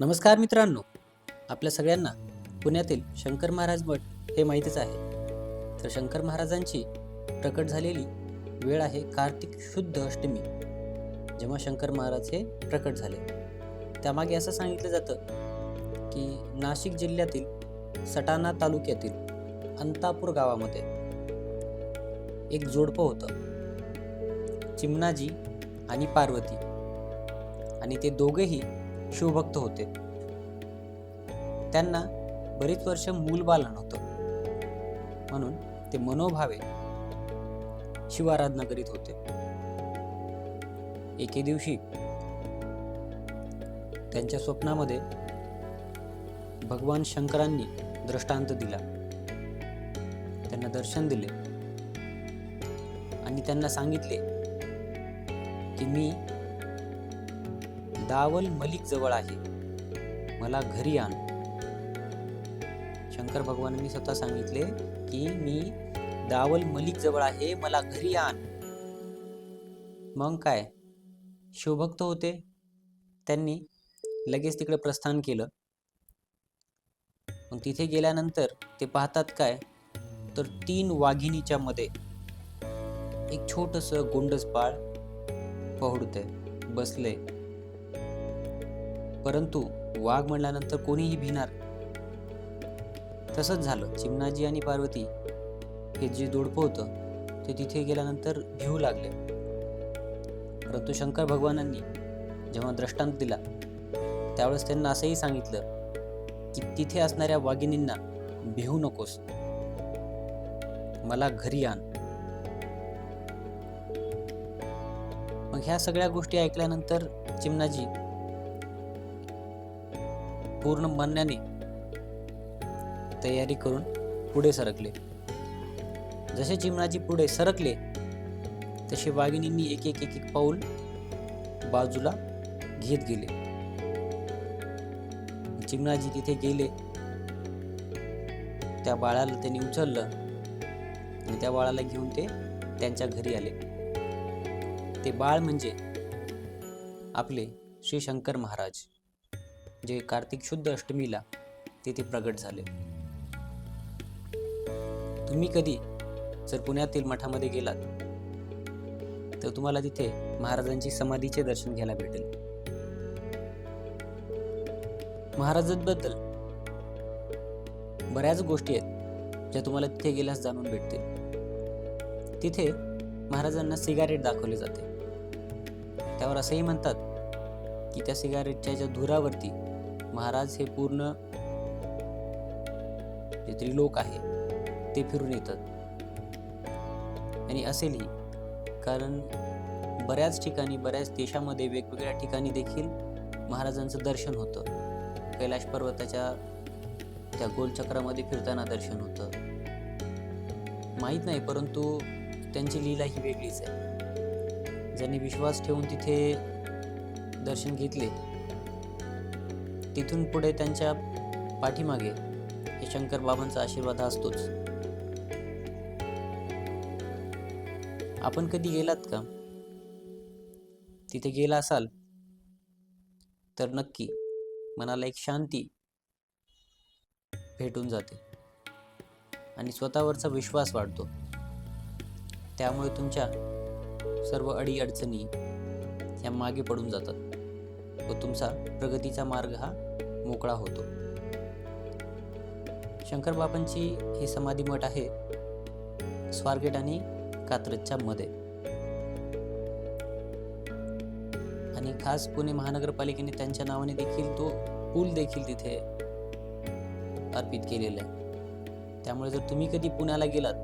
नमस्कार मित्रांनो. आपल्या सगळ्यांना पुण्यातील शंकर महाराज मठ हे माहितीच आहे. तर शंकर महाराजांची प्रकट झालेली वेळ आहे कार्तिक शुद्ध अष्टमी जेव्हा शंकर महाराज हे प्रकट झाले. त्यामागे असं सांगितलं जातं की नाशिक जिल्ह्यातील सटाणा तालुक्यातील अंतापूर गावामध्ये एक जोडपं होतं. चिमणाजी आणि पार्वती. आणि ते दोघेही शिवभक्त होते. त्यांना बरीच वर्ष मूलबाल नव्हतं म्हणून ते मनोभावे शिवाराधना करीत होते. एके दिवशी त्यांच्या स्वप्नामध्ये भगवान शंकरांनी दृष्टांत दिला. त्यांना दर्शन दिले. आणि त्यांना सांगितले की मी दावल मलिक जवळ आहे. मला घरी आण. शंकर भगवानांनी स्वतः सांगितले की मी दावल मलिक जवळ आहे मला घरी आण. मग काय? शिवभक्त होते. त्यांनी लगेच तिकडे प्रस्थान केलं. मग तिथे गेल्यानंतर ते पाहतात काय? तर तीन वाघिणीच्या मध्ये एक छोटस गोंडस बाळ पहुडते बसले परंतु वाघ म्हणल्यानंतर कोणीही भिणार. तसंच झालं. चिमणाजी आणि पार्वती हे जे दोडपं होतं ते तिथे गेल्यानंतर भिवू लागले. परंतु शंकर भगवानांनी जेव्हा दृष्टांत दिला त्यावेळेस त्यांना असंही सांगितलं की तिथे असणाऱ्या वाघिणींना भिवू नकोस. मला घरी आण. मग ह्या सगळ्या गोष्टी ऐकल्यानंतर चिमणाजी पूर्ण मनण्याने तयारी करून पुढे सरकले. जसे चिमणाजी पुढे सरकले तसे वाघिणींनी एक एक एक एक पाऊल बाजूला घेत गेले. चिमणाजी तिथे गेले. त्या बाळाला त्यांनी उचललं आणि त्या बाळाला घेऊन ते त्यांच्या घरी आले. ते बाळ म्हणजे आपले श्री शंकर महाराज. जे कार्तिक शुद्ध अष्टमीला तिथे प्रगट झाले. तुम्ही कधी जर पुण्यातील मठामध्ये गेलात तर तुम्हाला तिथे महाराजांची समाधीचे दर्शन घ्यायला भेटेल. महाराजांबद्दल बऱ्याच गोष्टी आहेत ज्या तुम्हाला तिथे गेल्यास जाणून भेटतील. तिथे महाराजांना सिगारेट दाखवले जाते. त्यावर असंही म्हणतात की त्या सिगारेटच्या ज्या धुरावरती महाराज हे पूर्ण जे त्रिलोक आहे ते फिरून येतात. आणि असेलही कारण बऱ्याच ठिकाणी बऱ्याच देशामध्ये वेगवेगळ्या ठिकाणी देखील महाराजांचं दर्शन होतं. कैलाश पर्वताच्या त्या गोलचक्रामध्ये फिरताना दर्शन होतं. माहीत नाही परंतु त्यांची लीला ही वेगळीच आहे. ज्यांनी विश्वास ठेवून तिथे दर्शन घेतले तिथून पुढे त्यांच्या पाठीमागे हे शंकर बाबांचा आशीर्वाद असतोच. आपण कधी गेलात का? तिथे गेला असाल तर नक्की मनाला एक शांती भेटून जाते आणि स्वतःवरचा विश्वास वाढतो. त्यामुळे तुमच्या सर्व अडी अडचणी ह्या मागे पडून जातात. व तुमचा प्रगतीचा मार्ग हा मोकळा होतो. शंकर बाबांची हे समाधी मठ आहे स्वारगेट आणि कात्रजच्या मध्ये. आणि खास पुणे महानगरपालिकेने त्यांच्या नावाने देखील तो पूल देखील तिथे अर्पित केलेला आहे. त्यामुळे जर तुम्ही कधी पुण्याला गेलात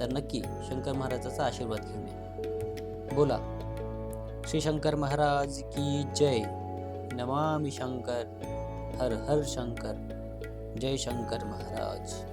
तर नक्की शंकर महाराजाचा आशीर्वाद घेऊन या. बोला. श्री शंकर महाराज की जय। नमामि शंकर हर हर शंकर जय शंकर महाराज।